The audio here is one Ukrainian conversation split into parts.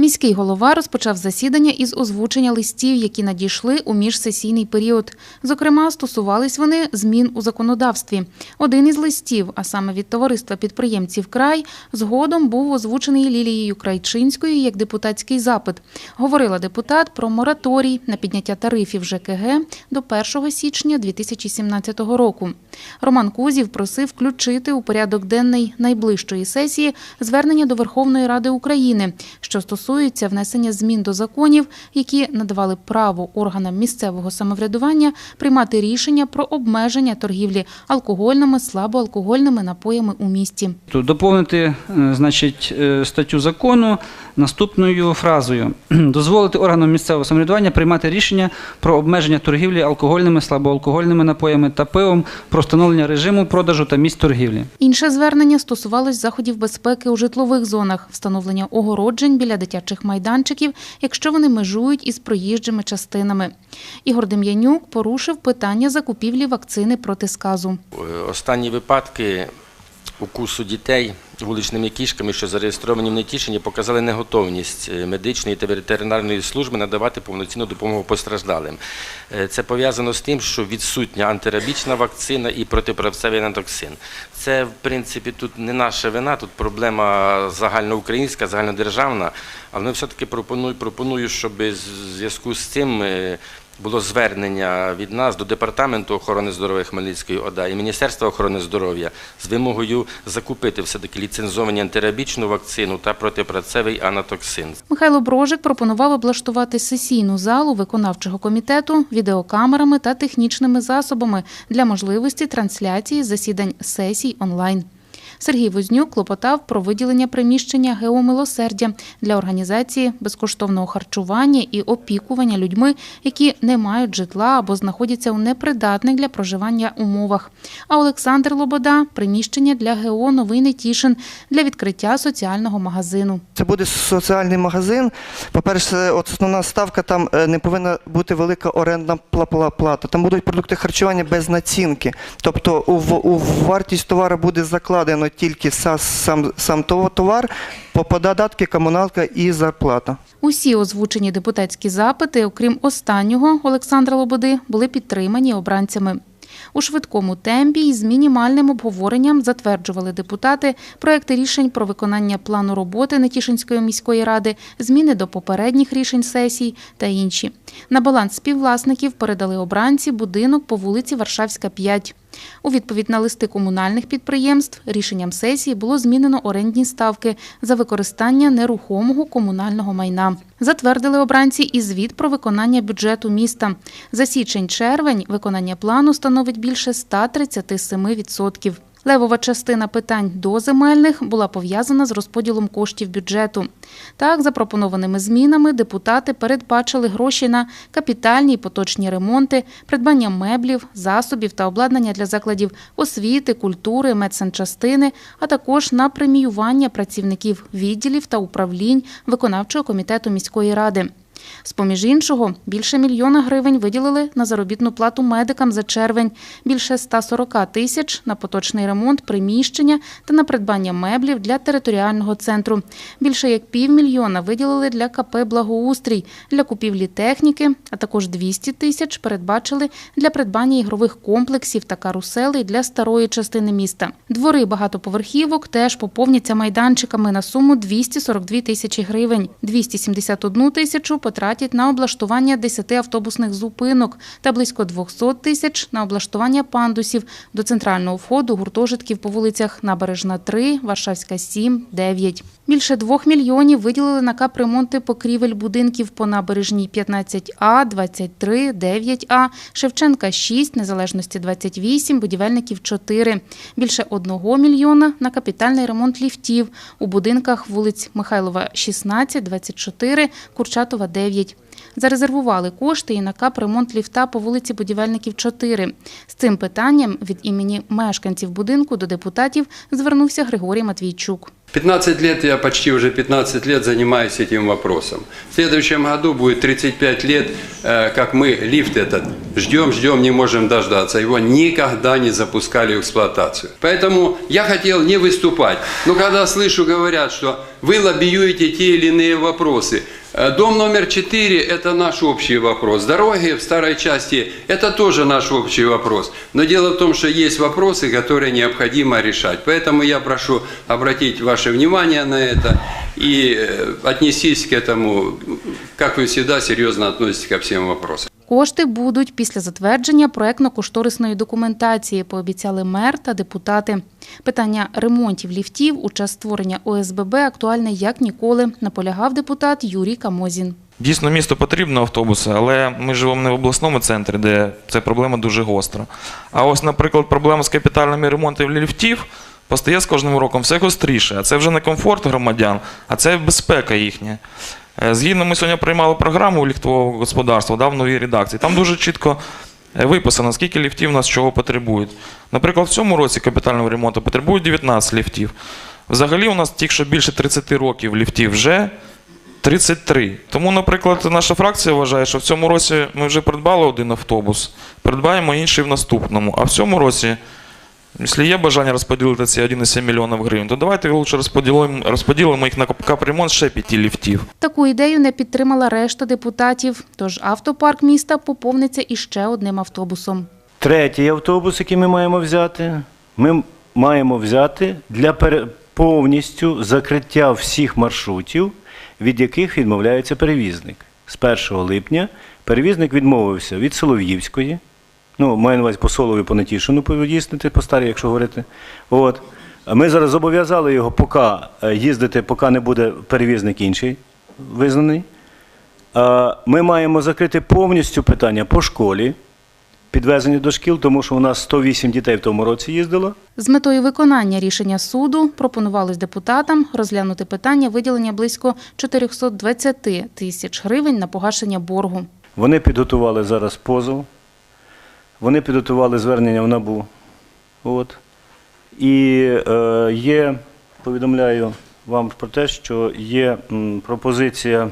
Міський голова розпочав засідання із озвучення листів, які надійшли у міжсесійний період. Зокрема, стосувались вони змін у законодавстві. Один із листів, а саме від товариства підприємців край, згодом був озвучений Лілією Крайчинською як депутатський запит. Говорила депутат про мораторій на підняття тарифів ЖКГ до 1 січня 2017 року. Роман Кузів просив включити у порядок денний найближчої сесії звернення до Верховної Ради України, що стосується внесення змін до законів, які надавали право органам місцевого самоврядування приймати рішення про обмеження торгівлі алкогольними слабоалкогольними напоями у місті. Доповнити е, значить, е, статтю закону наступною фразою: дозволити органам місцевого самоврядування приймати рішення про обмеження торгівлі алкогольними, слабоалкогольними напоями та пивом, про встановлення режиму продажу та місць торгівлі. Інше звернення стосувалось заходів безпеки у житлових зонах, встановлення огороджень біля дитячих майданчиків, якщо вони межують із проїжджими частинами. Ігор Дем'янюк порушив питання закупівлі вакцини проти сказу. Е, Останні випадки укусу дітей вуличними кішками, що зареєстровані в Нетішині, показали неготовність е, медичної та ветеринарної служби надавати повноцінну допомогу постраждалим. Е, Це пов'язано з тим, що відсутня антирабічна вакцина і протиправцевий анатоксин. Це, в принципі, тут не наша вина, тут проблема загальноукраїнська, загальнодержавна, але ми все-таки пропоную, пропоную, щоб в зв'язку з цим е, було звернення від нас до департаменту охорони здоров'я Хмельницької ОДА і Міністерства охорони здоров'я з вимогою закупити все-таки ліцензовані антирабічну вакцину та протипрацевий анатоксин. Михайло Брожик пропонував облаштувати сесійну залу виконавчого комітету відеокамерами та технічними засобами для можливості трансляції засідань сесій онлайн. Сергій Вознюк клопотав про виділення приміщення геомилосердя для організації безкоштовного харчування і опікування людьми, які не мають житла або знаходяться у непридатних для проживання умовах. А Олександр Лобода приміщення для ГО Новий Нетішин для відкриття соціального магазину. Це буде соціальний магазин. По-перше, основна ставка там е, не повинна бути велика орендна пла- пла- плата. Там будуть продукти харчування без націнки. Тобто у вартість товару буде закладено тільки сам, сам товар, по податки, комуналка і зарплата. Усі озвучені депутатські запити, окрім останнього Олександра Лободи, були підтримані обранцями. У швидкому темпі і з мінімальним обговоренням затверджували депутати проекти рішень про виконання плану роботи Нетішинської міської ради, зміни до попередніх рішень сесій та інші. На баланс співвласників передали обранці будинок по вулиці Варшавська, 5. У відповідь на листи комунальних підприємств рішенням сесії було змінено орендні ставки за використання нерухомого комунального майна. Затвердили обранці і звіт про виконання бюджету міста. За січень-червень виконання плану становить більше 137%. Левова частина питань доземельних була пов'язана з розподілом коштів бюджету. Так, запропонованими змінами депутати передбачили гроші на капітальні і поточні ремонти, придбання меблів, засобів та обладнання для закладів освіти, культури, медсанчастини, а також на преміювання працівників відділів та управлінь виконавчого комітету міської ради. З-поміж іншого, більше мільйона гривень виділили на заробітну плату медикам за червень, більше 140 тисяч на поточний ремонт приміщення та на придбання меблів для територіального центру. Більше як півмільйона виділили для КП «Благоустрій», для купівлі техніки, а також 200 тисяч передбачили для придбання ігрових комплексів та каруселей для старої частини міста. Двори багатоповерхівок теж поповняться майданчиками на суму 242 тисячі гривень. 271 тисячу потратять на облаштування 10 автобусних зупинок та близько 200 тисяч на облаштування пандусів до центрального входу гуртожитків по вулицях Набережна 3, Варшавська 7, 9. Більше 2 мільйонів виділили на капремонти покрівель будинків по набережній 15А, 23, 9А, Шевченка 6, Незалежності 28, будівельників 4. Більше 1 мільйона на капітальний ремонт ліфтів у будинках вулиць Михайлова 16, 24, Курчатова 9. Зарезервували кошти і на капремонт ліфта по вулиці Будівельників 4. З цим питанням від імені мешканців будинку до депутатів звернувся Григорій Матвійчук. 15 лет, я почти уже 15 лет занимаюсь этим вопросом. В следующем году будет 35 лет, э, как мы лифт этот ждем, ждем, не можем дождаться. Его никогда не запускали в эксплуатацию. Поэтому я хотел не выступать. Но когда слышу, говорят, что вы лоббиюете те или иные вопросы, Э, Дом номер 4 – это наш общий вопрос. Дороги в старой части – это тоже наш общий вопрос. Но дело в том, что есть вопросы, которые необходимо решать. Поэтому я прошу обратить ваше внимание на это и э, отнестись к этому, как вы всегда серьезно относитесь ко всем вопросам. Кошти будуть після затвердження проектно-кошторисної документації, пообіцяли мер та депутати. Питання ремонтів ліфтів у час створення ОСББ актуальне як ніколи, наполягав депутат Юрій Камозін. Дійсно, місту потрібно автобуси, але ми живемо не в обласному центрі, де ця проблема дуже гостра. А ось, наприклад, проблема з капітальними ремонтами ліфтів постає з кожним роком все гостріше. А це вже не комфорт громадян, а це безпека їхня. Е, Згідно, ми сьогодні приймали програму ліфтового господарства да, в новій редакції. Там дуже чітко е, виписано, скільки ліфтів у нас чого потребують. Наприклад, в цьому році капітального ремонту потребують 19 ліфтів. Взагалі, у нас ті, що більше 30 років ліфтів вже 33. Тому, наприклад, наша фракція вважає, що в цьому році ми вже придбали один автобус, придбаємо інший в наступному. А в цьому році, якщо є бажання розподілити ці 1,7 мільйонів гривень, то давайте лучше розподілимо, розподілимо їх на капремонт ще п'яти ліфтів. Таку ідею не підтримала решта депутатів, тож автопарк міста поповниться іще одним автобусом. Третій автобус, який ми маємо взяти, ми маємо взяти для повністю закриття всіх маршрутів, від яких відмовляється перевізник. З 1 липня перевізник відмовився від Солов'ївської, ну, маю на увазі по Солові, по Натішину поїздити, по старій, якщо говорити. От. Ми зараз зобов'язали його поки е, їздити, поки не буде перевізник інший визнаний. Ми маємо закрити повністю питання по школі, підвезені до шкіл, тому що у нас 108 дітей в тому році їздило. З метою виконання рішення суду пропонувалось депутатам розглянути питання виділення близько 420 тисяч гривень на погашення боргу. Вони підготували зараз позов, вони підготували звернення в НАБУ. От. І е, є, повідомляю вам про те, що є пропозиція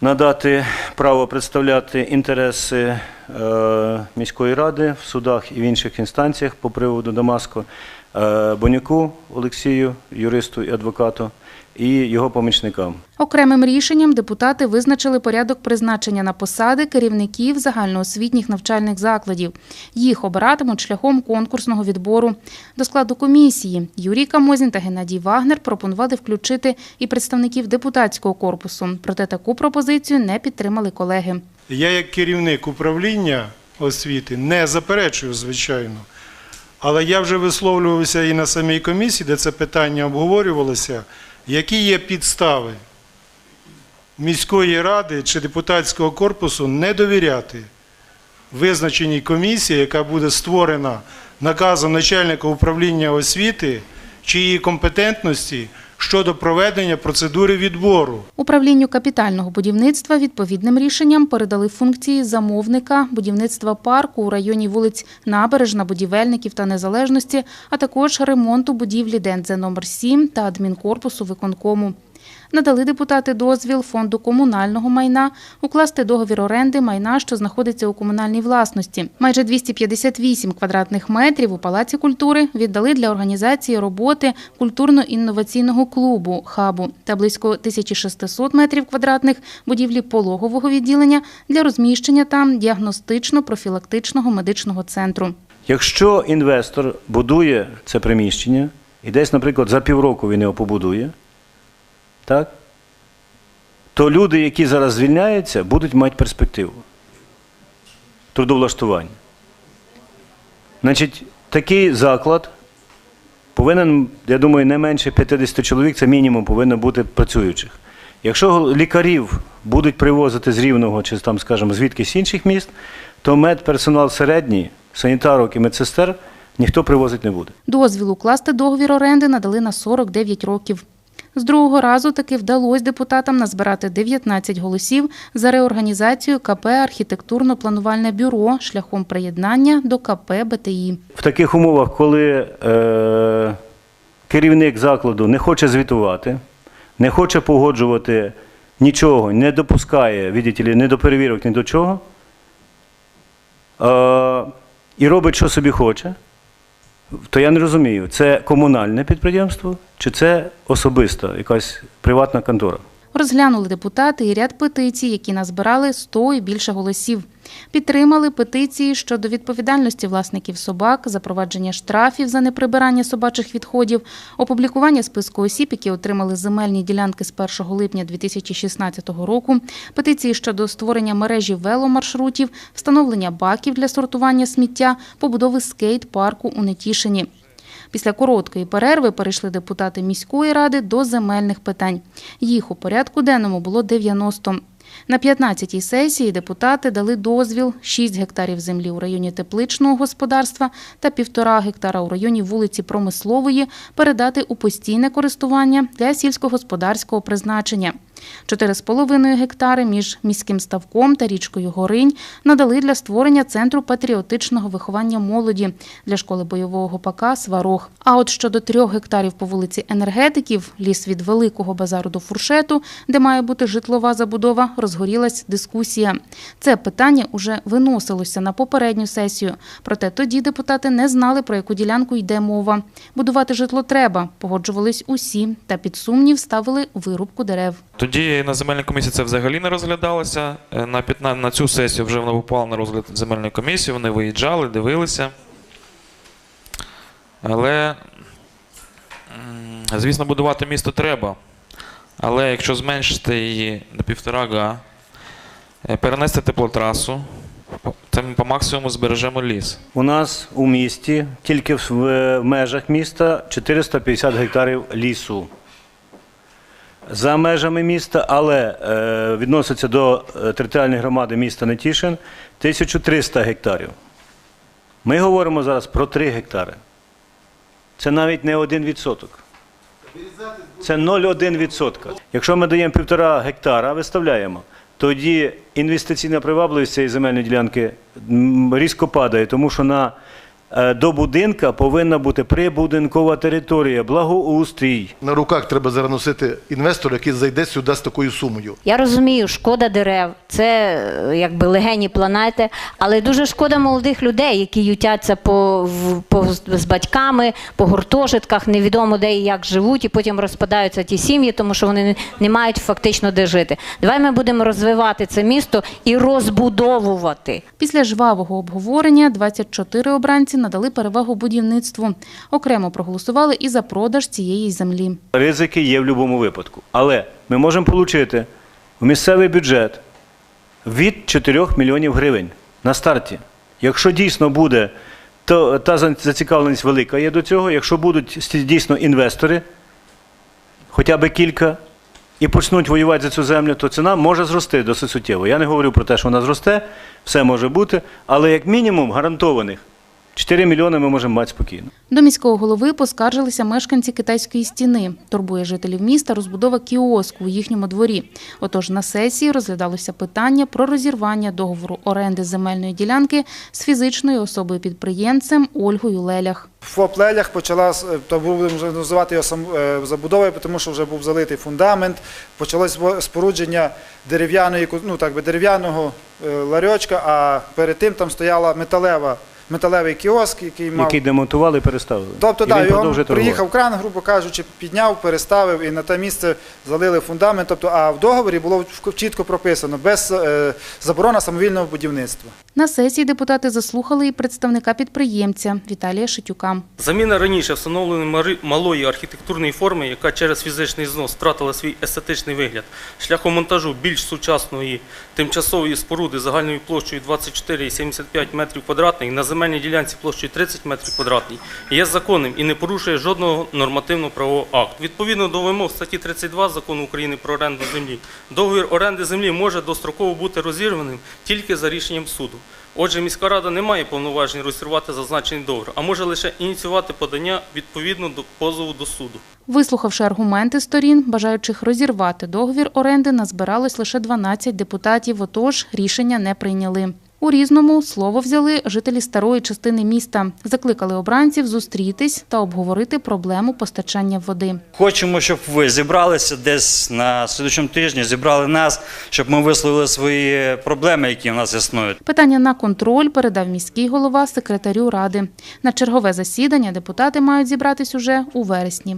надати право представляти інтереси е, міської ради в судах і в інших інстанціях по приводу Дамаско Бонюку Олексію, юристу і адвокату, і його помічникам. Окремим рішенням депутати визначили порядок призначення на посади керівників загальноосвітніх навчальних закладів. Їх обиратимуть шляхом конкурсного відбору. До складу комісії Юрій Камозін та Геннадій Вагнер пропонували включити і представників депутатського корпусу. Проте таку пропозицію не підтримали колеги. Я, як керівник управління освіти, не заперечую, звичайно. Але я вже висловлювався і на самій комісії, де це питання обговорювалося, які є підстави міської ради чи депутатського корпусу не довіряти визначеній комісії, яка буде створена наказом начальника управління освіти, чи компетентності щодо проведення процедури відбору. Управлінню капітального будівництва відповідним рішенням передали функції замовника будівництва парку у районі вулиць Набережна, Будівельників та Незалежності, а також ремонту будівлі ДНЗ номер 7 та адмінкорпусу виконкому. Надали депутати дозвіл фонду комунального майна укласти договір оренди майна, що знаходиться у комунальній власності. Майже 258 квадратних метрів у Палаці культури віддали для організації роботи культурно-інноваційного клубу хабу та близько 1600 метрів квадратних будівлі пологового відділення для розміщення там діагностично-профілактичного медичного центру. Якщо інвестор будує це приміщення, і десь, наприклад, за півроку він його побудує, так, то люди, які зараз звільняються, будуть мати перспективу трудовлаштування. Значить, такий заклад повинен, я думаю, не менше 50 чоловік, це мінімум повинно бути працюючих. Якщо лікарів будуть привозити з Рівного чи там, скажімо, звідкись інших міст, то медперсонал середній, санітарок і медсестер ніхто привозити не буде. Дозвіл укласти договір оренди надали на 49 років. З другого разу таки вдалося депутатам назбирати 19 голосів за реорганізацію КП архітектурно-планувальне бюро шляхом приєднання до КП БТІ. В таких умовах, коли е, керівник закладу не хоче звітувати, не хоче погоджувати нічого, не допускає, ли, ні до перевірок, ні до чого, е, і робить, що собі хоче, то я не розумію, це комунальне підприємство чи це особиста якась приватна контора. Розглянули депутати і ряд петицій, які назбирали 100 і більше голосів. Підтримали петиції щодо відповідальності власників собак, запровадження штрафів за неприбирання собачих відходів, опублікування списку осіб, які отримали земельні ділянки з 1 липня 2016 року, петиції щодо створення мережі веломаршрутів, встановлення баків для сортування сміття, побудови скейт-парку у Нетішині. Після короткої перерви перейшли депутати міської ради до земельних питань. Їх у порядку денному було 90. На 15-й сесії депутати дали дозвіл 6 гектарів землі у районі тепличного господарства та 1,5 гектара у районі вулиці Промислової передати у постійне користування для сільськогосподарського призначення. 4,5 гектари між міським ставком та річкою Горинь надали для створення центру патріотичного виховання молоді для школи бойового гопака Сварог. А от щодо трьох гектарів по вулиці енергетиків, ліс від великого базару до фуршету, де має бути житлова забудова, розгорілась дискусія. Це питання уже виносилося на попередню сесію. Проте тоді депутати не знали, про яку ділянку йде мова. Будувати житло треба, погоджувались усі, та під сумнів ставили вирубку дерев. Тоді на земельній комісії це взагалі не розглядалося. Е, На, 15, на цю сесію вже воно попало на розгляд земельної комісії, вони виїжджали, дивилися. Але, звісно, будувати місто треба. Але якщо зменшити її на півтора га, е, перенести теплотрасу, це ми по максимуму збережемо ліс. У нас у місті, тільки в межах міста, 450 гектарів лісу. За межами міста, але е, відноситься до е, територіальної громади міста Нетішин 1300 гектарів. Ми говоримо зараз про 3 гектари. Це навіть не 1%. Це 0,1%. Якщо ми даємо півтора гектара, виставляємо, тоді інвестиційна привабливість цієї земельної ділянки різко падає, тому що на, до будинка повинна бути прибудинкова територія, благоустрій. На руках треба зараз носити інвестора, який зайде сюди з такою сумою. Я розумію, шкода дерев, це е, якби легені планети, але дуже шкода молодих людей, які ютяться по, в- по, з батьками, по гуртожитках, невідомо де і як живуть, і потім розпадаються ті сім'ї, тому що вони не, не мають фактично де жити. Давай ми будемо розвивати це місто і розбудовувати. Після жвавого обговорення 24 обранці надали перевагу будівництву. Окремо проголосували і за продаж цієї землі. Ризики є в будь-якому випадку. Але ми можемо отримати в місцевий бюджет від 4 мільйонів гривень на старті. Якщо дійсно буде, то та зацікавленість велика є до цього. Якщо будуть дійсно інвестори, хоча б кілька, і почнуть воювати за цю землю, то ціна може зрости досить суттєво. Я не говорю про те, що вона зросте, все може бути, але як мінімум гарантованих 4 мільйони ми можемо мати спокійно. До міського голови поскаржилися мешканці китайської стіни. Турбує жителів міста розбудова кіоску у їхньому дворі. Отож на сесії розглядалося питання про розірвання договору оренди земельної ділянки з фізичною особою підприємцем Ольгою Лелях. ФОП Лелях почала то будемо називати його сам е, забудовою, тому що вже був залитий фундамент. Почалось спорудження дерев'яної ну так би дерев'яного е, ларьочка, а перед тим там стояла металева. Металевий кіоск, який мав Який демонтували і переставили. Тобто, І да, він його приїхав кран, грубо кажучи, підняв, переставив і на те місце залили фундамент. Тобто, а в договорі було чітко прописано без е, заборона самовільного будівництва. На сесії депутати заслухали і представника підприємця Віталія Шитюка. Заміна раніше встановленої малої архітектурної форми, яка через фізичний знос втратила свій естетичний вигляд, шляхом монтажу більш сучасної тимчасової споруди загальною площею 24,75 метрів квадратних на земельній земельній ділянці площею 30 метрів квадратних є законним і не порушує жодного нормативно-правового акту. Відповідно до вимог статті 32 Закону України про оренду землі, договір оренди землі може достроково бути розірваним тільки за рішенням суду. Отже, міська рада не має повноважень розірвати зазначений договір, а може лише ініціювати подання відповідно до позову до суду. Вислухавши аргументи сторін, бажаючих розірвати договір оренди, назбиралось лише 12 депутатів, отож рішення не прийняли. У різному слово взяли жителі старої частини міста. Закликали обранців зустрітись та обговорити проблему постачання води. Хочемо, щоб ви зібралися десь на слідчому тижні, зібрали нас, щоб ми висловили свої проблеми, які в нас існують. Питання на контроль передав міський голова секретарю ради. На чергове засідання депутати мають зібратись уже у вересні.